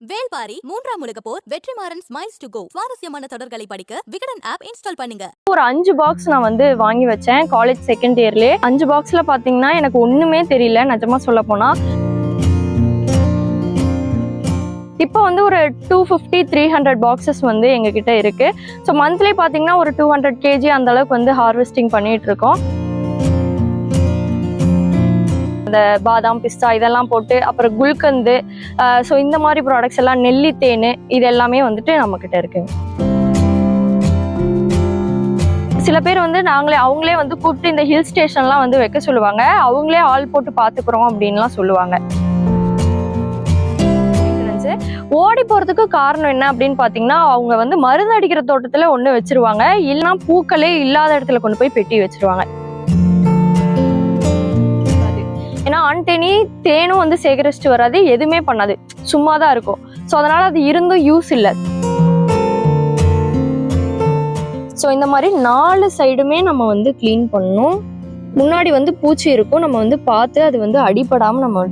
வேல்பாரி மூன்றாம் உலக போர் வெற்றிமாறன் ஸ்மைல்ஸ் டு கோ சுவாரஸ்யமான தொடர்களை படிக்க விகடன் ஆப் இன்ஸ்டால் பண்ணுங்க. ஒரு அஞ்சு பாக்ஸ் நான் வந்து வாங்கி வச்சேன் காலேஜ் செகண்ட் இயர்லேயே அஞ்சு பாக்ஸ்ல பாத்தீங்கன்னா எனக்கு ஒண்ணுமே தெரியல நிஜமா சொல்ல போனா. இப்போ வந்து ஒரு two fifty three hundred boxes வந்து எங்ககிட்ட இருக்கு. ஸோ மந்த்லி பார்த்தீங்கன்னா ஒரு டூ ஹண்ட்ரட் கேஜி அந்த அளவுக்கு வந்து ஹார்வெஸ்டிங் பண்ணிட்டு இருக்கோம். இந்த பாதாம் பிஸ்தா இதெல்லாம் போட்டு அப்புறம் குல்கந்து ஸோ இந்த மாதிரி ப்ராடக்ட்ஸ் எல்லாம் நெல்லி தேன் இது எல்லாமே வந்துட்டு நம்மக்கிட்ட இருக்குங்க சில பேர் வந்து நாங்களே அவங்களே வந்து கூப்பிட்டு இந்த ஹில் ஸ்டேஷன்லாம் வந்து வைக்க சொல்லுவாங்க. அவங்களே ஆள் போட்டு பார்த்துக்குறோம் அப்படின்லாம் சொல்லுவாங்க. ஓடி போறதுக்கு காரணம் என்ன அப்படின்னு பாத்தீங்கன்னா அவங்க வந்து மருந்து அடிக்கிற தோட்டத்துல ஒண்ணு வச்சிருவாங்க. இல்லைன்னா பூக்களே இல்லாத இடத்துல கொண்டு போய் பெட்டி வச்சிருவாங்க. ஏன்னா ஆண்டனி தேனும் வந்து சேகரிச்சுட்டு வராது எதுவுமே பண்ணாது. சும்மா தான் இருக்கும். ஸோ அதனால அது இருந்தும் யூஸ் இல்லை. ஸோ இந்த மாதிரி நாலு சைடுமே நம்ம வந்து க்ளீன் பண்ணணும். முன்னாடி வந்து பூச்சி இருக்கும். நம்ம வந்து பார்த்து அது வந்து அடிப்படாமல் நம்ம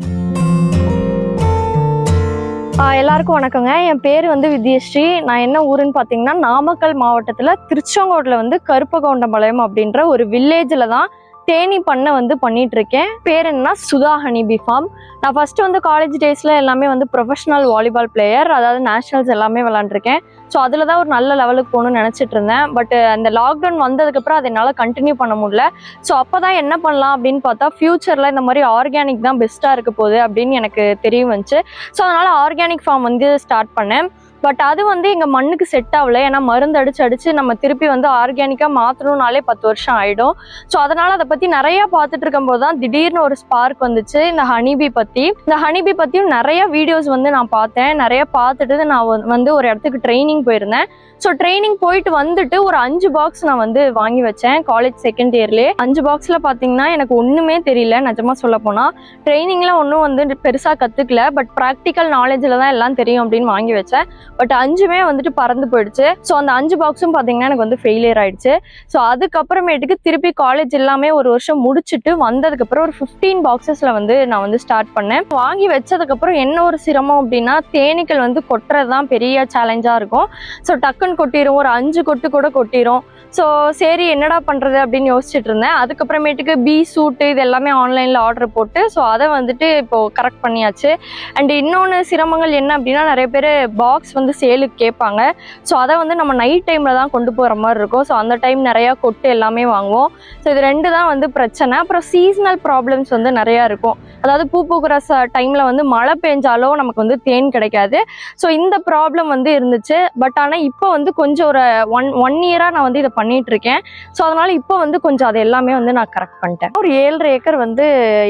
எல்லாருக்கும் வணக்கங்க. என் பேர் வந்து வித்யஸ்ரீ. நான் என்ன ஊருன்னு பார்த்தீங்கன்னா நாமக்கல் மாவட்டத்தில் திருச்செங்கோட்டில் வந்து கருப்பகோண்டம்பாளையம் அப்படின்ற ஒரு வில்லேஜில் தான் தேனி பண்ணை வந்து பண்ணிட்டு இருக்கேன் பேர் என்னன்னா சுதா ஹனிபி ஃபார்ம். நான் ஃபர்ஸ்ட் வந்து காலேஜ் டேஸில் எல்லாமே வந்து ப்ரொஃபஷனல் வாலிபால் பிளேயர் அதாவது நேஷனல்ஸ் எல்லாமே விளாண்டுருக்கேன். ஸோ அதில் தான் ஒரு நல்ல லெவலுக்கு போகணும்னு நினச்சிட்டு இருந்தேன். பட் அந்த லாக்டவுன் வந்ததுக்கப்புறம் அதை என்னால் கண்டினியூ பண்ண முடியல. ஸோ அப்போ தான் என்ன பண்ணலாம் அப்படின்னு பார்த்தா ஃப்யூச்சரில் இந்த மாதிரி ஆர்கானிக் தான் பெஸ்ட்டாக இருக்க போகுது அப்படின்னு எனக்கு தெரிய வந்துச்சு. ஸோ அதனால் ஆர்கானிக் ஃபார்ம் வந்து ஸ்டார்ட் பண்ணேன். பட் அது வந்து எங்கள் மண்ணுக்கு செட் ஆகல. ஏன்னா மருந்து அடிச்சு அடிச்சு நம்ம திருப்பி வந்து ஆர்கானிக்காக மாற்றணும்னாலே பத்து வருஷம் ஆகிடும் ஸோ அதனால் அதை பற்றி நிறையா பார்த்துட்டு இருக்கும்போது தான் திடீர்னு ஒரு ஸ்பார்க் வந்துச்சு. இந்த ஹனிபி பற்றி இந்த ஹனிபி பற்றியும் நிறைய வீடியோஸ் வந்து நான் பார்த்தேன். நிறைய பார்த்துட்டு நான் வந்து- ஒரு இடத்துக்கு ட்ரைனிங் போயிருந்தேன். ஸோ ட்ரைனிங் போயிட்டு வந்துட்டு ஒரு அஞ்சு பாக்ஸ் நான் வந்து வாங்கி வச்சேன். காலேஜ் செகண்ட் இயர்லேயே அஞ்சு பாக்ஸில் பார்த்தீங்கன்னா எனக்கு ஒன்றுமே தெரியல. நிஜமாக சொல்ல போனால் ட்ரைனிங்கில் ஒன்றும் வந்து பெருசாக கற்றுக்கல பட் ப்ராக்டிக்கல் நாலேஜில் தான் எல்லாம் தெரியும் அப்படின்னு வாங்கி வச்சேன். பட் அஞ்சுமே வந்துட்டு பறந்து போயிடுச்சு. ஸோ அந்த அஞ்சு பாக்ஸும் பார்த்தீங்கன்னா எனக்கு வந்து ஃபெயிலியர் ஆயிடுச்சு. ஸோ அதுக்கப்புறமேட்டுக்கு திருப்பி காலேஜ் எல்லாமே ஒரு வருஷம் முடிச்சுட்டு வந்ததுக்கப்புறம் ஒரு ஃபிஃப்டீன் பாக்ஸஸில் வந்து நான் வந்து ஸ்டார்ட் பண்ணேன். வாங்கி வச்சதுக்கப்புறம் என்ன ஒரு சிரமம் அப்படின்னா தேனீக்கள் வந்து கொட்டுறது தான் பெரிய சேலஞ்சாக இருக்கும். ஸோ டக்குன்னு கொட்டிரும். ஒரு அஞ்சு கொட்டு கூட கொட்டிரும். ஸோ சரி என்னடா பண்ணுறது அப்படின்னு யோசிச்சுட்டு இருந்தேன். அதுக்கப்புறமேட்டுக்கு பி சூட்டு இது எல்லாமே ஆன்லைனில் ஆர்டர் போட்டு ஸோ அதை வந்துட்டு இப்போது கரெக்ட் பண்ணியாச்சு. அண்ட் இன்னொன்று சிரமங்கள் என்ன அப்படின்னா நிறைய பேர் பாக்ஸ் வந்து வந்து சேலுக்கு கேட்பாங்க. ஸோ அதை வந்து நம்ம நைட் டைமில் தான் கொண்டு போகிற மாதிரி இருக்கும். ஸோ அந்த டைம் நிறையா கொட்டு எல்லாமே வாங்குவோம். ஸோ இது ரெண்டு தான் வந்து பிரச்சனை. அப்புறம் சீசனல் ப்ராப்ளம்ஸ் வந்து நிறையா இருக்கும். அதாவது பூ பூக்கிற ச டைமில் வந்து மழை பெஞ்சாலோ நமக்கு வந்து தேன் கிடைக்காது. ஸோ இந்த ப்ராப்ளம் வந்து இருந்துச்சு. பட் ஆனால் இப்போ வந்து கொஞ்சம் ஒரு ஒன் ஒன் இயராக நான் வந்து இதை பண்ணிகிட்ருக்கேன் இருக்கேன் ஸோ அதனால் இப்போ வந்து கொஞ்சம் அது எல்லாமே வந்து நான் கரெக்ட் பண்ணிட்டேன். ஒரு ஏழரை ஏக்கர் வந்து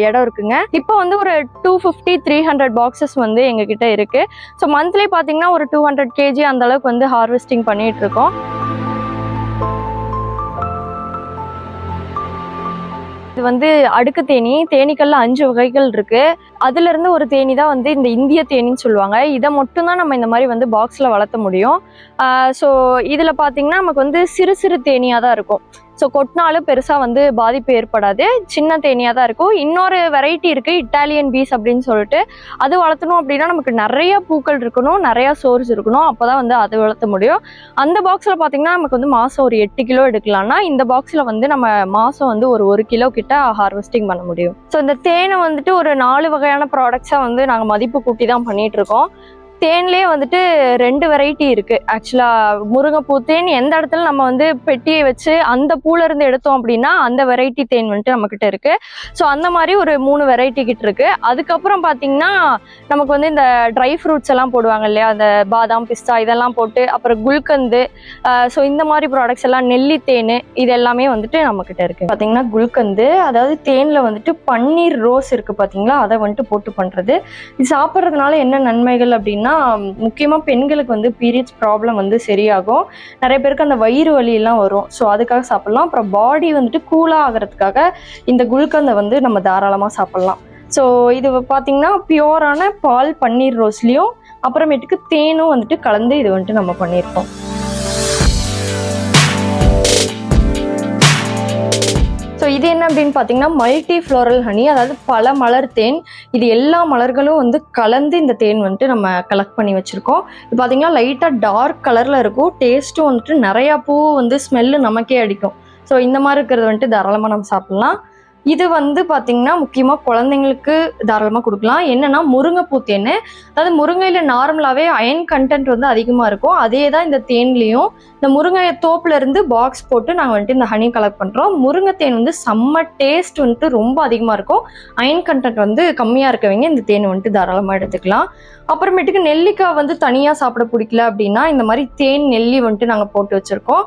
இடம் இருக்குங்க. இப்போ வந்து ஒரு two fifty three hundred boxes வந்து எங்ககிட்ட இருக்குது ஸோ மந்த்லி பார்த்தீங்கன்னா ஒரு டூ ஹண்ட்ரட் கேஜி அந்த அளவுக்கு வந்து ஹார்வெஸ்டிங் பண்ணிகிட்ருக்கோம் இது வந்து அடுக்கு தேனி தேனீக்கள்ல அஞ்சு வகைகள் இருக்கு. அதுல இருந்து ஒரு தேனி தான் வந்து இந்த இந்திய தேனின்னு சொல்லுவாங்க. இதை மட்டும் தான் நம்ம இந்த மாதிரி வந்து பாக்ஸ்ல வளர்த்த முடியும். ஸோ இதுல பாத்தீங்கன்னா நமக்கு வந்து சிறு சிறு தேனியா தான் இருக்கும். ஸோ கொட்டினாலும் பெருசாக வந்து பாதிப்பு ஏற்படாது. சின்ன தேனியாக தான் இருக்கும். இன்னொரு வெரைட்டி இருக்குது இட்டாலியன் பீஸ் அப்படின்னு சொல்லிட்டு. அது வளர்த்தணும் அப்படின்னா நமக்கு நிறைய பூக்கள் இருக்கணும் நிறையா சோர்ஸ் இருக்கணும். அப்போ தான் வந்து அது வளர்த்த முடியும். அந்த பாக்ஸில் பார்த்தீங்கன்னா நமக்கு வந்து மாதம் ஒரு எட்டு கிலோ எடுக்கலாம்னா இந்த பாக்ஸில் வந்து நம்ம மாதம் வந்து ஒரு ஒரு கிலோ கிட்ட ஹார்வெஸ்டிங் பண்ண முடியும். ஸோ இந்த தேனை வந்துட்டு ஒரு நாலு வகையான ப்ராடக்ட்ஸாக வந்து நாங்கள் மதிப்பு கூட்டி தான் பண்ணிகிட்ருக்கோம் இருக்கோம். தேன்லேயே வந்துட்டு ரெண்டு வெரைட்டி இருக்குது ஆக்சுவலாக முருங்கைப்பூ தேன் எந்த இடத்துல நம்ம வந்து பெட்டியை வச்சு அந்த பூலேருந்து எடுத்தோம் அப்படின்னா அந்த வெரைட்டி தேன் வந்துட்டு நம்மக்கிட்ட இருக்குது ஸோ அந்த மாதிரி ஒரு மூணு வெரைட்டி கிட்ட இருக்குது அதுக்கப்புறம் பார்த்தீங்கன்னா நமக்கு வந்து இந்த ட்ரை ஃப்ரூட்ஸ் எல்லாம் போடுவாங்க இல்லையா? அந்த பாதாம் பிஸ்தா இதெல்லாம் போட்டு அப்புறம் குல்கந்து ஸோ இந்த மாதிரி ப்ராடக்ட்ஸ் எல்லாம் நெல்லி தேன் இது எல்லாமே வந்துட்டு நம்மக்கிட்ட இருக்குது பார்த்தீங்கன்னா குல்கந்து அதாவது தேனில் வந்துட்டு பன்னீர் ரோஸ் இருக்குது பார்த்தீங்களா அதை வந்துட்டு போட்டு பண்ணுறது இது சாப்பிட்றதுனால என்ன நன்மைகள் அப்படின்னா முக்கியமாக பெண்களுக்கு வந்து பீரியட்ஸ் ப்ராப்ளம் வந்து சரியாகும். நிறைய பேருக்கு அந்த வயிறு வலியெல்லாம் வரும். ஸோ அதுக்காக சாப்பிட்லாம். அப்புறம் பாடி வந்துட்டு கூலாக ஆகிறதுக்காக இந்த குல்கந்தை வந்து நம்ம தாராளமாக சாப்பிட்லாம். ஸோ இது பார்த்திங்கன்னா பியோரான பால் பன்னீர் ரோஸ்லேயும் அப்புறமேட்டுக்கு தேனும் வந்துட்டு கலந்து இது வந்துட்டு நம்ம பண்ணியிருக்கோம். இது என்ன அப்படின்னு பார்த்தீங்கன்னா மல்டி ஃப்ளோரல் ஹனி அதாவது பல மலர் தேன். இது எல்லா மலர்களும் வந்து கலந்து இந்த தேன் வந்துட்டு நம்ம கலெக்ட் பண்ணி வச்சுருக்கோம். இது பார்த்தீங்கன்னா லைட்டாக டார்க் கலரில் இருக்கும். டேஸ்ட்டும் வந்துட்டு நிறையா பூ வந்து ஸ்மெல்லு நமக்கே அடிக்கும். ஸோ இந்த மாதிரி இருக்கிறது வந்துட்டு தாராளமாக நம்ம சாப்பிட்லாம். இது வந்து பார்த்தீங்கன்னா முக்கியமாக குழந்தைங்களுக்கு தாராளமாக கொடுக்கலாம். என்னென்னா முருங்கைப்பூ தேன். அதாவது முருங்கையில் நார்மலாகவே அயன் கண்டென்ட் வந்து அதிகமாக இருக்கும். அதே தான் இந்த தேன்லேயும். இந்த முருங்கை தோப்புலேருந்து பாக்ஸ் போட்டு நாங்கள் வந்துட்டு இந்த ஹனி கலெக்ட் பண்ணுறோம் முருங்கை தேன் வந்து செம்ம டேஸ்ட் வந்துட்டு ரொம்ப அதிகமாக இருக்கும். அயன் கண்டென்ட் வந்து கம்மியாக இருக்கவங்க இந்த தேன் வந்துட்டு தாராளமாக எடுத்துக்கலாம். அப்புறமேட்டுக்கு நெல்லிக்காய் வந்து தனியாக சாப்பிட பிடிக்கல அப்படின்னா இந்த மாதிரி தேன் நெல்லி வந்துட்டு நாங்கள் போட்டு வச்சுருக்கோம்.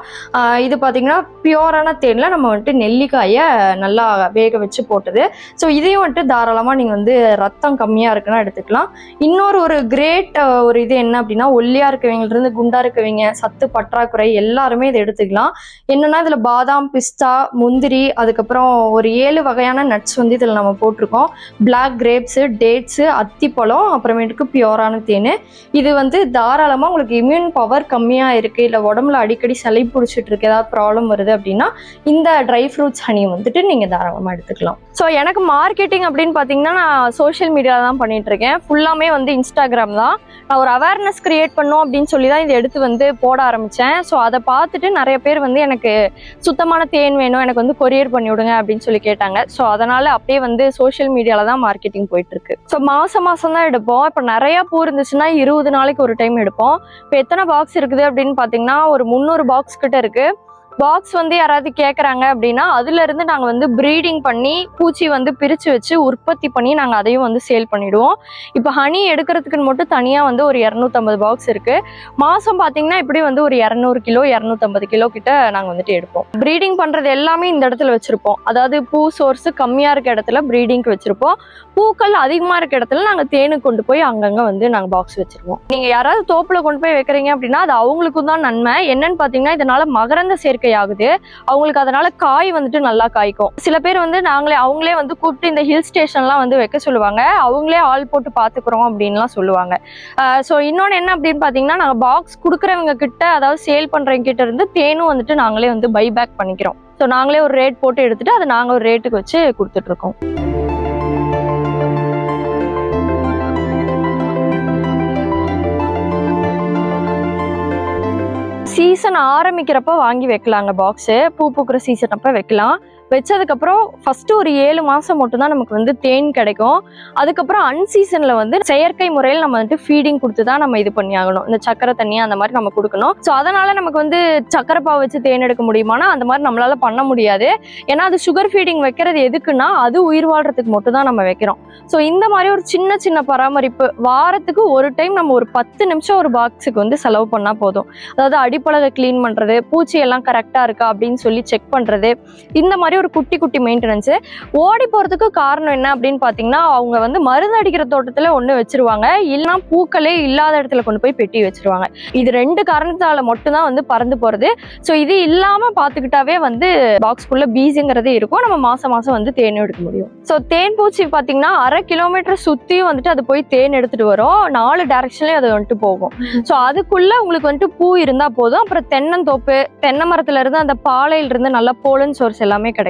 இது பார்த்திங்கன்னா பியூரான தேனில் நம்ம வந்துட்டு நெல்லிக்காயை நல்லா வேக வச்சு போட்டது. ஸோ இதையும் வந்துட்டு தாராளமாக நீங்கள் வந்து ரத்தம் கம்மியாக இருக்குன்னா எடுத்துக்கலாம். இன்னொரு ஒரு கிரேட் ஒரு இது என்ன அப்படின்னா ஒல்லியாக இருக்கவங்கிலிருந்து குண்டா இருக்கவங்க சத்து பற்றாக்குறை எல்லாருமே இதை எடுத்துக்கலாம். என்னன்னா இதில் பாதாம் பிஸ்தா முந்திரி அதுக்கப்புறம் ஒரு ஏழு வகையான நட்ஸ் வந்து இதில் நம்ம போட்டிருக்கோம். பிளாக் கிரேப்ஸு டேட்ஸு அத்திப்பழம் அப்புறமேட்டுக்கு பியோரான தேன். இது வந்து தாராளமாக உங்களுக்கு இம்யூன் பவர் கம்மியாக இருக்குது இல்லை உடம்புல அடிக்கடி சளி பிடிச்சிட்டு இருக்கு ஏதாவது ப்ராப்ளம் வருது அப்படின்னா இந்த ட்ரை ஃப்ரூட்ஸ் ஹனி வந்துட்டு நீங்கள் தாராளமாக எடுத்துக்கலாம். ஸோ எனக்கு மார்க்கெட்டிங் அப்படின்னு பார்த்தீங்கன்னா நான் சோஷியல் மீடியாவில் தான் பண்ணிட்டு இருக்கேன் ஃபுல்லாமே வந்து இன்ஸ்டாகிராம் தான். நான் ஒரு அவேர்னஸ் கிரியேட் பண்ணும் அப்படின்னு சொல்லி தான் இதை எடுத்து வந்து போட ஆரம்பித்தேன் ஸோ அதை பார்த்துட்டு நிறைய பேர் வந்து எனக்கு சுத்தமான தேன் வேணும் எனக்கு வந்து கொரியர் பண்ணி விடுங்க அப்படின்னு சொல்லி கேட்டாங்க. ஸோ அதனால் அப்படியே வந்து சோஷியல் மீடியாவில் தான் மார்க்கெட்டிங் போயிட்டுருக்கு. ஸோ மாதம் மாதம் தான் எடுப்போம். இப்போ நிறையா பூ இருந்துச்சுன்னா இருபது நாளைக்கு ஒரு டைம் எடுப்போம். இப்போ எத்தனை பாக்ஸ் இருக்குது அப்படின்னு பார்த்தீங்கன்னா ஒரு முந்நூறு பாக்ஸ் கிட்ட இருக்குது பாக்ஸ் வந்து யாராவது கேட்குறாங்க அப்படின்னா அதுலேருந்து நாங்கள் வந்து ப்ரீடிங் பண்ணி பூச்சி வந்து பிரித்து வச்சு உற்பத்தி பண்ணி நாங்கள் அதையும் வந்து சேல் பண்ணிவிடுவோம் இப்போ ஹனி எடுக்கிறதுக்குன்னு மட்டும் தனியாக வந்து ஒரு இரநூத்தம்பது பாக்ஸ் இருக்குது மாதம் பார்த்தீங்கன்னா இப்படி வந்து ஒரு இரநூறு கிலோ இரநூத்தம்பது கிலோ கிட்ட நாங்கள் வந்துட்டு எடுப்போம். ப்ரீடிங் பண்ணுறது எல்லாமே இந்த இடத்துல வச்சுருப்போம். அதாவது பூ சோர்ஸ் கம்மியாக இருக்க இடத்துல ப்ரீடிங்க்கு வச்சுருப்போம். பூக்கள் அதிகமாக இருக்க இடத்துல நாங்கள் தேனுக்கு கொண்டு போய் அங்கங்கே வந்து நாங்கள் பாக்ஸ் வச்சுருவோம். நீங்கள் யாராவது தோப்பில் கொண்டு போய் வைக்கிறீங்க அப்படின்னா அது அவங்களுக்கும் தான் நன்மை. என்னன்னு பார்த்தீங்கன்னா இதனால் மகரந்த சேர்க்கை ஆகுது அவங்களுக்கு அதனால காய் வந்துட்டு நல்லா காய்க்கும். சில பேர் வந்து நாங்களே அவங்களே வந்து கூப்பிட்டு இந்த ஹில் ஸ்டேஷன்லாம் வந்து வைக்க சொல்லுவாங்க. அவங்களே ஆள் போட்டு பார்த்துக்குறோம் அப்படின்லாம் சொல்லுவாங்க. ஸோ இன்னொன்று என்ன அப்படின்னு பார்த்தீங்கன்னா நாங்கள் பாக்ஸ் கொடுக்குறவங்க கிட்ட அதாவது சேல் பண்ணுறவங்க கிட்ட இருந்து தேனும் வந்துட்டு நாங்களே வந்து பை பேக் பண்ணிக்கிறோம். ஸோ நாங்களே ஒரு ரேட் போட்டு எடுத்துட்டு அதை நாங்கள் ஒரு ரேட்டுக்கு வச்சு கொடுத்துட்ருக்கோம் சீசன் ஆரம்பிக்கிறப்ப வாங்கி வைக்கலாங்க பாக்ஸு பூ பூக்கிற சீசன் அப்போ வைக்கலாம். வச்சதுக்கப்புறம் ஃபஸ்ட்டு ஒரு ஏழு மாதம் மட்டும்தான் நமக்கு வந்து தேன் கிடைக்கும். அதுக்கப்புறம் அன்சீசனில் வந்து செயற்கை முறையில் நம்ம வந்துட்டு ஃபீடிங் கொடுத்து தான் நம்ம இது பண்ணி ஆகணும். இந்த சக்கரை தண்ணி அந்த மாதிரி நம்ம கொடுக்கணும். ஸோ அதனால் நமக்கு வந்து சக்கரை பாவு வச்சு தேன் எடுக்க முடியுமானா அந்த மாதிரி நம்மளால பண்ண முடியாது. ஏன்னா அது சுகர் ஃபீடிங் வைக்கிறது எதுக்குன்னா அது உயிர் வாழ்கிறதுக்கு மட்டும் தான் நம்ம வைக்கிறோம். ஸோ இந்த மாதிரி ஒரு சின்ன சின்ன பராமரிப்பு வாரத்துக்கு ஒரு டைம் நம்ம ஒரு பத்து நிமிஷம் ஒரு பாக்ஸுக்கு வந்து செலவு பண்ணால் போதும். அதாவது அடிப்பழகை க்ளீன் பண்ணுறது பூச்சி எல்லாம் கரெக்டாக இருக்கா அப்படின்னு சொல்லி செக் பண்ணுறது இந்த மாதிரி ஒரு குட்டி குட்டி மெயின்டெனன்ஸு ஓடி போகிறதுக்கு காரணம் என்ன அப்படின்னு பார்த்தீங்கன்னா அவங்க வந்து மருந்து அடிக்கிற தோட்டத்தில் ஒன்று வச்சிருவாங்க. இல்லைனா பூக்களே இல்லாத இடத்துல கொண்டு போய் பெட்டி வச்சிருவாங்க. இது ரெண்டு காரணத்தால மட்டும்தான் வந்து பறந்து போகிறது ஸோ இது இல்லாமல் பார்த்துக்கிட்டாவே வந்து பாக்ஸ்குள்ளே பீஸுங்கிறதே இருக்கும். நம்ம மாதம் மாதம் வந்து தேன் எடுக்க முடியும். ஸோ தேன் பூச்சி பார்த்தீங்கன்னா அரை கிலோமீட்டர் சுற்றியும் வந்துட்டு அது போய் தேன் எடுத்துகிட்டு வரும். நாலு டேரக்ஷன்லேயும் அது வந்துட்டு போகும். ஸோ அதுக்குள்ளே உங்களுக்கு வந்துட்டு பூ இருந்தால் போதும். அப்புறம் தென்னந்தோப்பு தென்னை மரத்துல இருந்து அந்த பாலையில இருந்து நல்ல போலன் சோர்ஸ் எல்லாமே கிடைக்கும்.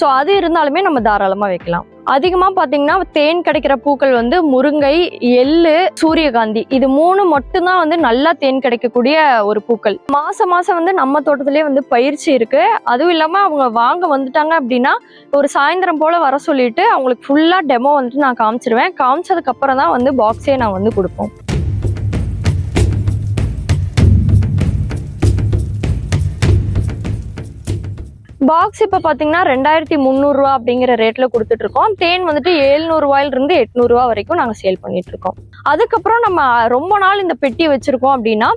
ஸோ அது இருந்தாலுமே நம்ம தாராளமாக வைக்கலாம். அதிகமாக பார்த்தீங்கன்னா தேன் கிடைக்கிற பூக்கள் வந்து முருங்கை எள்ளு சூரியகாந்தி. இது மூணு மட்டும்தான் வந்து நல்லா தேன் கிடைக்கக்கூடிய ஒரு பூக்கள். மாசம் மாசம் வந்து நம்ம தோட்டத்திலே வந்து பயிற்சி இருக்கு. அதுவும் இல்லாமல் அவங்க வாங்க வந்துட்டாங்க அப்படின்னா ஒரு சாயந்தரம் போல வர சொல்லிட்டு அவங்களுக்கு ஃபுல்லாக டெமோ வந்துட்டு நான் காமிச்சிருவேன். காமிச்சதுக்கு அப்புறம் தான் வந்து பாக்ஸே நான் வந்து கொடுப்போம். பாக்ஸ் இப்போ பார்த்தீங்கன்னா ரெண்டாயிரத்தி முந்நூறுரூவா அப்படிங்கிற ரேட்டில் கொடுத்துட்ருக்கோம். தேன் வந்துட்டு ஏழ்நூறுவாயிலிருந்து எட்நூறுவா வரைக்கும் நாங்கள் சேல் பண்ணிகிட்ருக்கோம் அதுக்கப்புறம் நம்ம ரொம்ப நாள் இந்த பெட்டி வச்சுருக்கோம் அப்படின்னா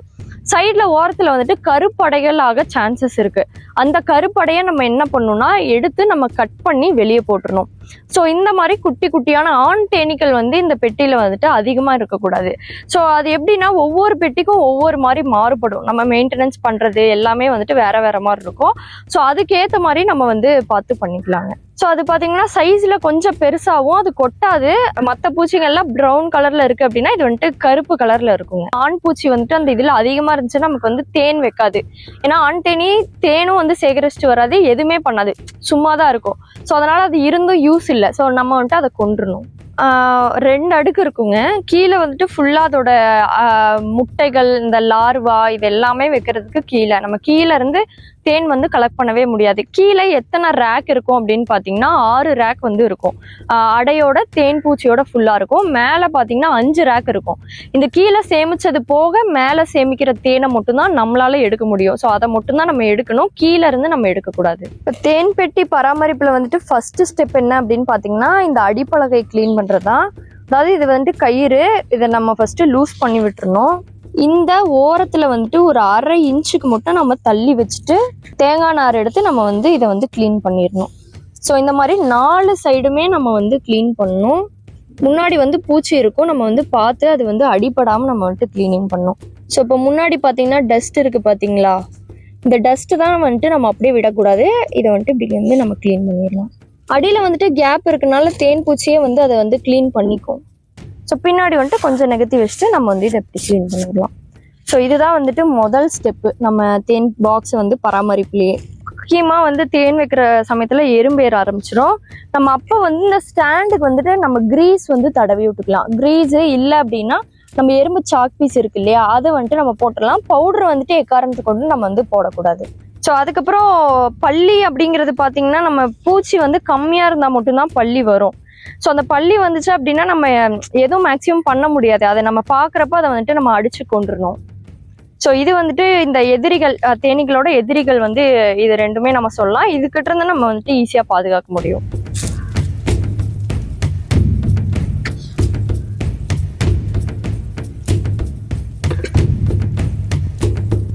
சைடில் ஓரத்தில் வந்துட்டு கருப்படைகள் ஆக சான்சஸ் இருக்குது அந்த கருப்படையை நம்ம என்ன பண்ணணும்னா எடுத்து நம்ம கட் பண்ணி வெளியே போட்டுருணும் ஸோ இந்த மாதிரி குட்டி குட்டியான ஆண் தேனீக்கள் வந்து இந்த பெட்டியில் வந்துட்டு அதிகமாக இருக்கக்கூடாது. ஸோ அது எப்படின்னா ஒவ்வொரு பெட்டிக்கும் ஒவ்வொரு மாதிரி மாறுபடும். நம்ம மெயின்டெனன்ஸ் பண்ணுறது எல்லாமே வந்துட்டு வேற வேற மாதிரி இருக்கும். ஸோ அதுக்கேற்ற மாதிரி நம்ம வந்து பார்த்து பண்ணிக்கலாங்க. ஸோ அது பார்த்தீங்கன்னா சைஸில் கொஞ்சம் பெருசாகவும் அது கொட்டாது. மற்ற பூச்சிகள்லாம் ப்ரௌன் கலரில் இருக்குது அப்படின்னா இது வந்துட்டு கருப்பு கலரில் இருக்குங்க. ஆண் பூச்சி வந்துட்டு அந்த இதில் அதிகமாக இருந்துச்சுன்னா நமக்கு வந்து தேன் வைக்காது. ஏன்னா ஆண் தேனி தேனும் வந்து சேகரிச்சுட்டு வராது எதுவுமே பண்ணாது. சும்மா தான் இருக்கும். ஸோ அதனால் அது இருந்தும் யூஸ் இல்லை. ஸோ நம்ம வந்துட்டு அதை கொண்டுடணும் ரெண்டு அடுக்கு இருக்குங்க. கீழே வந்துட்டு ஃபுல்லாக அதோட முட்டைகள் இந்த லார்வா இது எல்லாமே வைக்கிறதுக்கு கீழே. நம்ம கீழே இருந்து தேன் வந்து கலெக்ட் பண்ணவே முடியாது. கீழே எத்தனை ரேக் இருக்கும் அப்படின்னு பார்த்தீங்கன்னா ஆறு ரேக் வந்து இருக்கும். அடையோட தேன் பூச்சியோட ஃபுல்லாக இருக்கும். மேலே பார்த்தீங்கன்னா அஞ்சு ரேக் இருக்கும். இந்த கீழே சேமித்தது போக மேலே சேமிக்கிற தேனை மட்டும்தான் நம்மளால எடுக்க முடியும். ஸோ அதை மட்டும்தான் நம்ம எடுக்கணும். கீழே இருந்து நம்ம எடுக்கக்கூடாது. இப்போ தேன் பெட்டி பராமரிப்பில் வந்துட்டு ஃபர்ஸ்ட் ஸ்டெப் என்ன அப்படின்னு பார்த்தீங்கன்னா இந்த அடிப்பலகை க்ளீன் பண்ணுறது தான் அதாவது இது வந்துட்டு கயிறு இதை நம்ம ஃபஸ்ட்டு லூஸ் பண்ணி விட்டுருணும் இந்த ஓரத்தில் வந்துட்டு ஒரு அரை இன்ச்சுக்கு மட்டும் நம்ம தள்ளி வச்சுட்டு தேங்காய் நார் எடுத்து நம்ம வந்து இதை வந்து க்ளீன் பண்ணிடணும். ஸோ இந்த மாதிரி நாலு சைடுமே நம்ம வந்து க்ளீன் பண்ணணும். முன்னாடி வந்து பூச்சி இருக்கும் நம்ம வந்து பார்த்து அது வந்து அடிபடாமல் நம்ம வந்துட்டு க்ளீனிங் பண்ணணும். ஸோ இப்போ முன்னாடி பார்த்தீங்கன்னா டஸ்ட் இருக்குது பார்த்தீங்களா? இந்த டஸ்ட்டு தான் வந்துட்டு நம்ம அப்படியே விடக்கூடாது. இதை வந்துட்டு இப்படி வந்து நம்ம க்ளீன் பண்ணிடலாம். அடியில் வந்துட்டு கேப் இருக்கனால தேன் பூச்சியே வந்து அதை வந்து க்ளீன் பண்ணிக்கும். ஸோ பின்னாடி வந்துட்டு கொஞ்சம் நெகத்தி வச்சுட்டு நம்ம வந்து இதை எப்படி க்ளீன் பண்ணிடலாம். ஸோ இதுதான் வந்துட்டு முதல் ஸ்டெப்பு நம்ம தேன் பாக்ஸை வந்து பராமரிப்புலேயே. முக்கியமாக வந்து தேன் வைக்கிற சமயத்தில் எறும்பேற ஆரம்பிச்சிடும் நம்ம அப்போ வந்து இந்த ஸ்டாண்டுக்கு வந்துட்டு நம்ம க்ரீஸ் வந்து தடவி விட்டுக்கலாம். க்ரீஸு இல்லை அப்படின்னா நம்ம எறும்பு சாக் பீஸ் இருக்கு இல்லையா? அதை வந்துட்டு நம்ம போட்டுடலாம். பவுடர் வந்துட்டு எக்காரணத்தை கொண்டு நம்ம வந்து போடக்கூடாது. ஸோ அதுக்கப்புறம் பள்ளி அப்படிங்கிறது பார்த்தீங்கன்னா நம்ம பூச்சி வந்து கம்மியாக இருந்தால் மட்டும்தான் பள்ளி வரும். ஸோ அந்த பள்ளி வந்துச்சு அப்படின்னா நம்ம எதுவும் மேக்ஸிமம் பண்ண முடியாது. அதை நம்ம பார்க்குறப்ப அதை வந்துட்டு நம்ம அடிச்சு கொண்டுடணும் ஸோ இது வந்துட்டு இந்த எதிரிகள் அஹ், தேனீகளோட எதிரிகள் வந்து இது ரெண்டுமே நம்ம சொல்லலாம். இதுக்கிட்ட இருந்து நம்ம வந்துட்டு ஈஸியாக பாதுகாக்க முடியும்.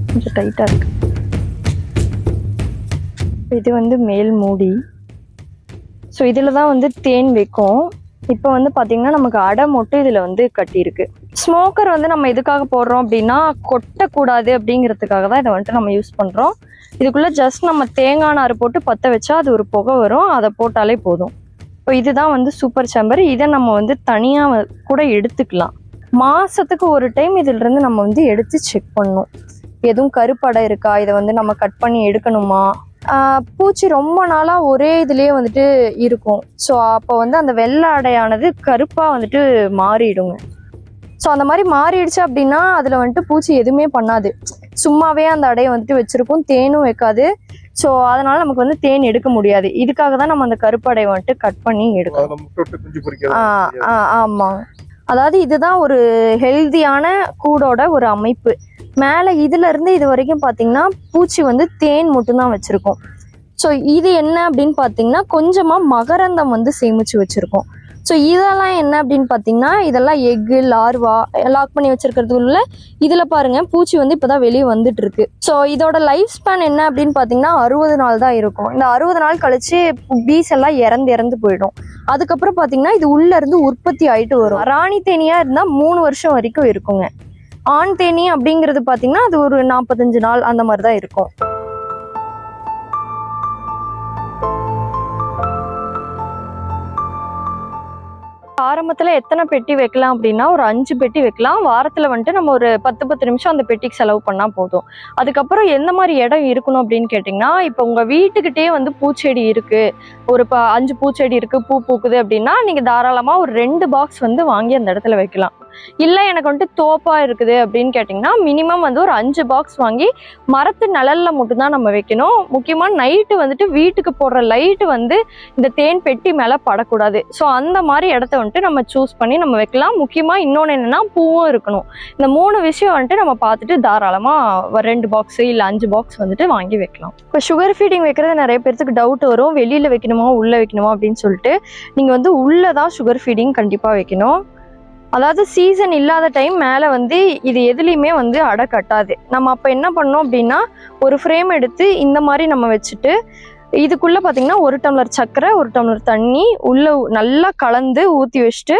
கொஞ்சம் டைட்டாக இருக்கு. இது வந்து மேல் மூடி. ஸோ இதில் தான் வந்து தேன் வைக்கும். இப்போ வந்து பார்த்திங்கன்னா நமக்கு அடை மட்டும் இதில் வந்து கட்டியிருக்கு. ஸ்மோக்கர் வந்து நம்ம எதுக்காக போடுறோம் அப்படின்னா கொட்டக்கூடாது அப்படிங்கிறதுக்காக தான் இதை வந்துட்டு நம்ம யூஸ் பண்ணுறோம் இதுக்குள்ளே ஜஸ்ட் நம்ம தேங்காய் நார் போட்டு பற்ற வச்சா அது ஒரு புகை வரும். அதை போட்டாலே போதும். இப்போ இதுதான் வந்து சூப்பர் சேம்பர் இதை நம்ம வந்து தனியாக கூட எடுத்துக்கலாம். மாதத்துக்கு ஒரு டைம் இதிலிருந்து நம்ம வந்து எடுத்து செக் பண்ணணும். எதுவும் கருப்படை இருக்கா? இதை வந்து நம்ம கட் பண்ணி எடுக்கணுமா? பூச்சி ரொம்ப நாளாக ஒரே இதுலேயே வந்துட்டு இருக்கும். ஸோ அப்போ வந்து அந்த வெள்ளை அடையானது கருப்பாக வந்துட்டு மாறிடுங்க. ஸோ அந்த மாதிரி மாறிடுச்சு அப்படின்னா அதில் வந்துட்டு பூச்சி எதுவுமே பண்ணாது. சும்மாவே அந்த அடையை வந்துட்டு வச்சிருக்கும் தேனும் வைக்காது. ஸோ அதனால நமக்கு வந்து தேன் எடுக்க முடியாது. இதுக்காக தான் நம்ம அந்த கருப்படையை வந்துட்டு கட் பண்ணி எடுக்கணும். ஆமாம் அதாவது இதுதான் ஒரு ஹெல்தியான கூடோட ஒரு அமைப்பு. மேலே இதுல இருந்து இது வரைக்கும் பார்த்தீங்கன்னா பூச்சி வந்து தேன் மட்டும்தான் வச்சுருக்கோம். ஸோ இது என்ன அப்படின்னு பார்த்தீங்கன்னா கொஞ்சமாக மகரந்தம் வந்து சேமிச்சு வச்சிருக்கோம். ஸோ இதெல்லாம் என்ன அப்படின்னு பார்த்தீங்கன்னா இதெல்லாம் எக்கு லார்வா லாக் பண்ணி வச்சிருக்கிறதுக்குள்ள இதில் பாருங்க பூச்சி வந்து இப்போ தான் வெளியே வந்துட்டு இருக்கு ஸோ இதோட லைஃப் ஸ்பேன் என்ன அப்படின்னு பார்த்தீங்கன்னா அறுபது நாள் தான் இருக்கும். இந்த அறுபது நாள் கழிச்சு பீஸ் எல்லாம் இறந்து இறந்து போயிடும். அதுக்கப்புறம் பார்த்தீங்கன்னா இது உள்ளேருந்து உற்பத்தி ஆகிட்டு வரும். ராணி தேனியாக இருந்தால் மூணு வருஷம் வரைக்கும் இருக்குங்க. ஆண் தேனி அப்படிங்கிறது பார்த்தீங்கன்னா அது ஒரு நாற்பத்தஞ்சு நாள் அந்த மாதிரி தான் இருக்கும். ஆரம்பத்தில் எத்தனை பெட்டி வைக்கலாம் அப்படின்னா ஒரு அஞ்சு பெட்டி வைக்கலாம். வாரத்தில் வந்துட்டு நம்ம ஒரு பத்து பத்து நிமிஷம் அந்த பெட்டிக்கு செலவு பண்ணால் போதும். அதுக்கப்புறம் எந்த மாதிரி இடம் இருக்கணும் அப்படின்னு கேட்டிங்கன்னா இப்போ உங்கள் வீட்டுக்கிட்டே வந்து பூச்செடி இருக்குது ஒரு ப அஞ்சு பூச்செடி இருக்குது பூ பூக்குது அப்படின்னா நீங்கள் தாராளமாக ஒரு ரெண்டு பாக்ஸ் வந்து வாங்கி அந்த இடத்துல வைக்கலாம். இல்லை எனக்கு வந்துட்டு தோப்பாக இருக்குது அப்படின்னு கேட்டிங்கன்னா மினிமம் வந்து ஒரு அஞ்சு பாக்ஸ் வாங்கி மரத்து நிழலில் மட்டும்தான் நம்ம வைக்கணும். முக்கியமாக நைட்டு வந்துட்டு வீட்டுக்கு போடுற லைட்டு வந்து இந்த தேன் பெட்டி மேலே படக்கூடாது. ஸோ அந்த மாதிரி இடத்த வந்துட்டு நம்ம சூஸ் பண்ணி நம்ம வைக்கலாம். முக்கியமாக இன்னொன்று என்னென்னா பூவும் இருக்கணும். இந்த மூணு விஷயம் வந்துட்டு நம்ம பார்த்துட்டு தாராளமாக ரெண்டு பாக்ஸு இல்லை அஞ்சு பாக்ஸ் வந்துட்டு வாங்கி வைக்கலாம். இப்போ சுகர் ஃபீடிங் வைக்கிறது நிறைய பேர்த்துக்கு டவுட் வரும். வெளியில் வைக்கணுமா உள்ளே வைக்கணுமா அப்படின்னு சொல்லிட்டு நீங்கள் வந்து உள்ளே தான் சுகர் ஃபீடிங் கண்டிப்பாக வைக்கணும். அதாவது சீசன் இல்லாத டைம் மேலே வந்து இது எதுலேயுமே வந்து அடை கட்டாது. நம்ம அப்போ என்ன பண்ணோம் அப்படின்னா ஒரு ஃப்ரேம் எடுத்து இந்த மாதிரி நம்ம வச்சுட்டு இதுக்குள்ளே பார்த்தீங்கன்னா ஒரு டம்ளர் சர்க்கரை ஒரு டம்ளர் தண்ணி உள்ளே நல்லா கலந்து ஊற்றி வச்சுட்டு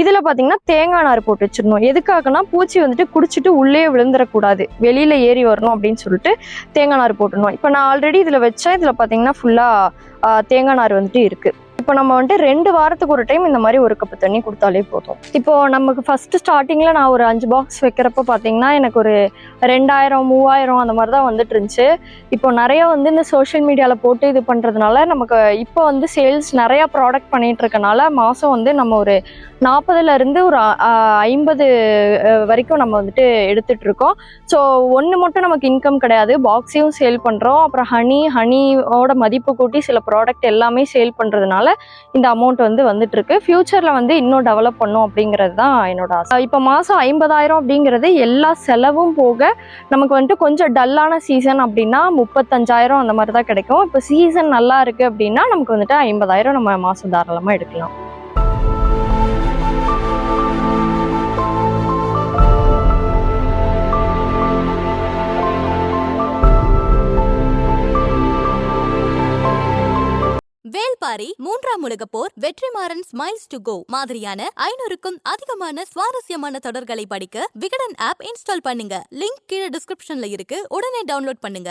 இதில் பார்த்திங்கன்னா தேங்காய் நார் போட்டு வச்சிடணும். எதுக்காகனா பூச்சி வந்துட்டு குடிச்சிட்டு உள்ளே விழுந்துடக்கூடாது. வெளியில் ஏறி வரணும் அப்படின்னு சொல்லிட்டு தேங்காய் நார் போட்டுடணும். இப்போ நான் ஆல்ரெடி இதில் வச்சேன். இதில் பார்த்திங்கன்னா ஃபுல்லாக தேங்காய் நார் வந்துட்டு இருக்குது இப்போ நம்ம வந்துட்டு ரெண்டு வாரத்துக்கு ஒரு டைம் இந்த மாதிரி ஒரு கப்பு தண்ணி கொடுத்தாலே போதும். இப்போ நமக்கு ஃபர்ஸ்ட் ஸ்டார்டிங்கில் நான் ஒரு அஞ்சு பாக்ஸ் வைக்கிறப்ப பார்த்தீங்கன்னா எனக்கு ஒரு ரெண்டாயிரம் மூவாயிரம் அந்த மாதிரி தான் வந்துட்டு இருந்துச்சு. இப்போ நிறைய வந்து இந்த சோஷியல் மீடியாவில் போட்டு இது பண்ணுறதுனால நமக்கு இப்போ வந்து சேல்ஸ் நிறையா ப்ராடக்ட் பண்ணிட்டு இருக்கனால மாதம் வந்து நம்ம ஒரு நாற்பதுலேருந்து ஒரு ஐம்பது வரைக்கும் நம்ம வந்துட்டு எடுத்துட்டு இருக்கோம். ஸோ ஒன்று மட்டும் நமக்கு இன்கம் கிடையாது. பாக்ஸையும் சேல் பண்ணுறோம் அப்புறம் ஹனி ஹனியோட மதிப்பு கூட்டி சில ப்ராடக்ட் எல்லாமே சேல் பண்ணுறதுனால இந்த அமௌண்ட் வந்து வந்துட்டு இருக்கு ஃபியூச்சரில் வந்து இன்னும் டெவலப் பண்ணும் அப்படிங்கிறது தான் என்னோட ஆசை. இப்போ மாதம் ஐம்பதாயிரம் அப்படிங்கிறது எல்லா செலவும் போக நமக்கு வந்துட்டு கொஞ்சம் டல்லான சீசன் அப்படின்னா முப்பத்தஞ்சாயிரம் அந்த மாதிரி தான் கிடைக்கும். இப்போ சீசன் நல்லா இருக்கு அப்படின்னா நமக்கு வந்துட்டு ஐம்பதாயிரம் நம்ம மாதம் தாராளமாக எடுக்கலாம். சஃபாரி மூன்றாம் உலகப் போர் வெற்றிமாறன் ஸ்மைல்ஸ் டு கோ மாதிரியான ஐநூறுக்கும் அதிகமான சுவாரஸ்யமான தொடர்களை படிக்க விகடன் ஆப் இன்ஸ்டால் பண்ணுங்க. லிங்க் கீழே டிஸ்கிரிப்ஷன்ல இருக்கு. உடனே டவுன்லோட் பண்ணுங்க.